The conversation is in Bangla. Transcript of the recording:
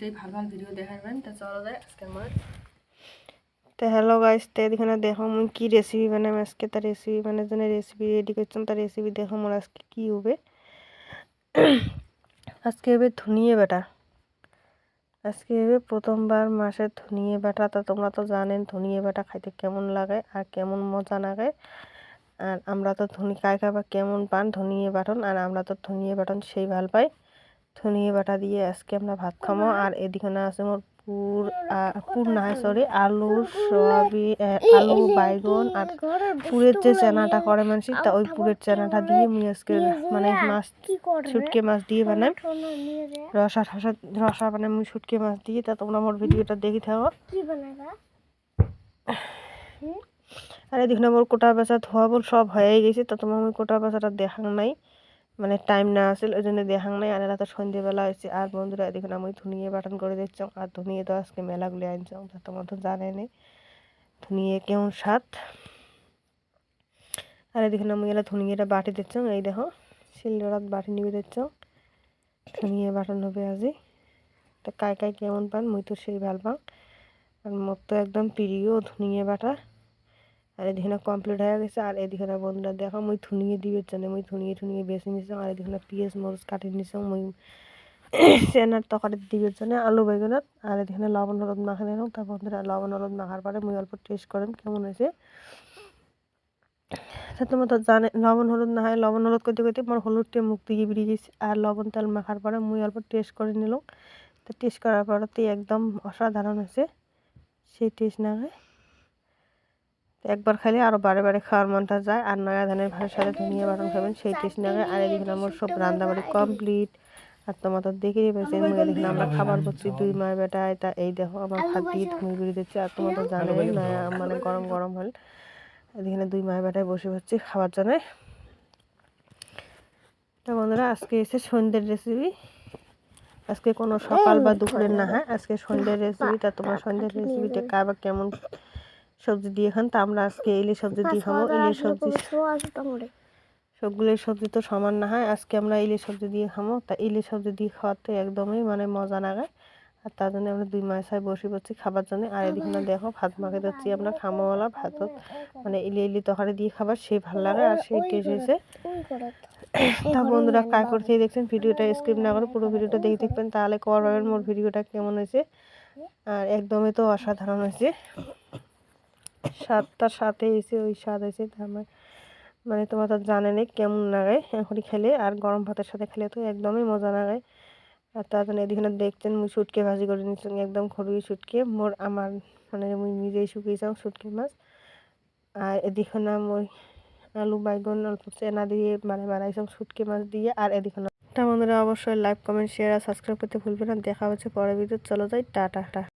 এটাই ভালো ভালো ভিডিও দেখাবেন তা চলো আজকে আমার তো হ্যালো গাইস তো এখানে দেখো মুই কি রেসিপি বানাম, আজকে তার রেসিপি বানার জন্য রেসিপি রেডি করছিলাম তার রেসিপি দেখো মোর আজকে কি হবে। আজকে হবে ধনিয়ে বাটা। আজকে হবে প্রথমবার মাসের ধনিয়ে বাটা, তা তোমরা তো জানেন ধনিয়ে বাটা খাইতে কেমন লাগে আর কেমন মজা লাগে। আর আমরা তো ধনি কায় খাবার কেমন পান ধনিয়ে বাটন, আর আমরা তো ধনিয়ে বাটন সেই ভালো পাই। ধনিয়ে বাটা দিয়ে আজকে আমরা ভাত খামো। আর এদিকে না আছে মোর পুর পুর না সরি আলু সয়াবিন আলু বাইগন আর পুরের যে চেনাটা করে মানুষ তা ওই পুরের চেনাটা দিয়ে মুই আজকে মানে মাছ শুটকে মাছ দিয়ে বানাই। রসা রসা রসা মানে মুই শুটকে মাছ দিয়ে তা তোমরা মোর ভিডিওটা দেখি থাকো। আর এদিকে মোর কোটা বেচা ধোয়া বল সব হয়ে গেছে তো তোমার আমি কোটা বেচাটা দেখাং নাই। মানে টাইম না আসলে, ওই জন্য দেখাং নাই আর তো সন্ধ্যেবেলা হয়েছে। আর বন্ধুরা, এদিকে আমি ধুনিয়ে বাটন করে দিচ্ছ আর ধুনিয়ে তো আজকে মেলাগুলি আনছ তোমার তো জানে নেই। ধুনিয়ে কেমন স্বাদ। আর এদিকে আমি এলা ধুনিয়েটা বাটি দিচ্ছ, এই দেখো শিলডারাত বাটি নিবে দিচ্ছ। ধুনিয়ে বাটন হবে আজি। তা কায় কায় কেমন পান, মুই তো সেই ভালো পাং আর মোর তো একদম প্রিয় ধুনিয়ে বাটা। আর এদিকে কমপ্লিট হয়ে গেছে। আর এদিকে বন্ধুরা, দেখো, মুই থুনিয়ে দিবে জন্য মুই থুনিয়ে থুনিয়ে বেছে নিছিলাম আর এদিকে পিঁয়াজ, মরিচ কাটি নিছিলাম মুই চেনার তরকারি দিবের জন্য আলু বেগুনত আর এদিকে লবণ, হলুদ মাখা নিলাম। তা বন্ধুরা, লবণ, হলুদ মাখার পরে মুই অল্প টেস্ট করেন, কেমন হয়েছে। তা তোমার তো জানে, লবণ, হলুদ না হয়, লবণ, হলুদ করতে করতে আমার হলুদটা মুখ দিয়ে বেরিয়ে গেছে। আর লবণ, তেল মাখার পরে মুই অল্প টেস্ট করে নিলাম। তো টেস্ট করার পরে একদম অসাধারণ হয়েছে। সেই টেস্ট না হয়। একবার খাইলে আরও বারে বারে খাওয়ার মনটা যায়। আর নয়া ধানের ভাতের সাথে ধনিয়া বাটন খাবেন সেই টেস্ট লাগে আর এদিকে আমার সব রান্না রান্নাবাড়ি কমপ্লিট আর তোমার তো দেখেই পেয়েছি এদিকে আমরা খাবার করছি দুই মায়ের বেটায় তা এই দেখো আমার ভাত দিয়ে ধুমি গুড়ি দিচ্ছে। আর তোমার তো জানে নয়া মানে গরম গরম হল। এদিকে দুই মায়ের বেটায় বসে হচ্ছে খাবার জন্য। তো বন্ধুরা আজকে এসে সন্ধ্যের রেসিপি আজকে কোনো সকাল বা দুপুরের না হ্যাঁ? আজকে সন্ধ্যের রেসিপিটা তোমার সন্ধ্যের রেসিপিটা কাবা কেমন সবজি দিয়ে খান তা আমরা আজকে ইলিশ সবজি দিয়ে খাব। ইলিশ সবজি সবগুলো সবজি তো সমান না হয়? আজকে আমরা ইলিশ সবজি দিয়ে খাব। তা ইলিশ সবজি দিয়ে খাওয়াতে একদমই মানে মজা লাগে আর তার জন্য আমরা দুই মাস মাসায় বসে পড়ছি খাবার জন্য। আর এদিকে না দেখো ভাত মাখে যাচ্ছি আমরা খামোওয়ালা ভাত মানে ইলি ইলি তরকারি দিয়ে খাবার সে ভালো লাগে আর সেই টেস্ট হয়েছে। তা। বন্ধুরা কাজ করতেই দেখছেন ভিডিওটা স্ক্রিপ না করে পুরো ভিডিওটা দেখে দেখবেন। তাহলে কর মোর ভিডিওটা কেমন হয়েছে? আর একদমই তো অসাধারণ হয়েছে। স্বাদটার সাথে এসে, ওই স্বাদ এসে আমার মানে তোমার তো জানে নেই কেমন লাগে এখনই খেলে। আর গরম ভাতের সাথে খেলে তো একদমই মজা লাগে। আর তার জন্য এদিকে দেখছেন মুই সুটকে ভাজি করে নিচ্ছি একদম খড়ুই সুটকে মোর আমার মানে মুই নিজেই শুকিয়ে শুকিয়েছিলাম সুটকে মাছ। আর এদিকে না মই আলু, বাইগন, অল্প চেনা দিয়ে মানে বানাইছিলাম সুটকে মাছ দিয়ে। আর এদিকে তা বন্ধুরা, অবশ্যই লাইক কমেন্ট শেয়ার আর সাবস্ক্রাইব করতে ভুলবেন না। দেখা হচ্ছে পরের ভিডিও চলো যাই টাটা।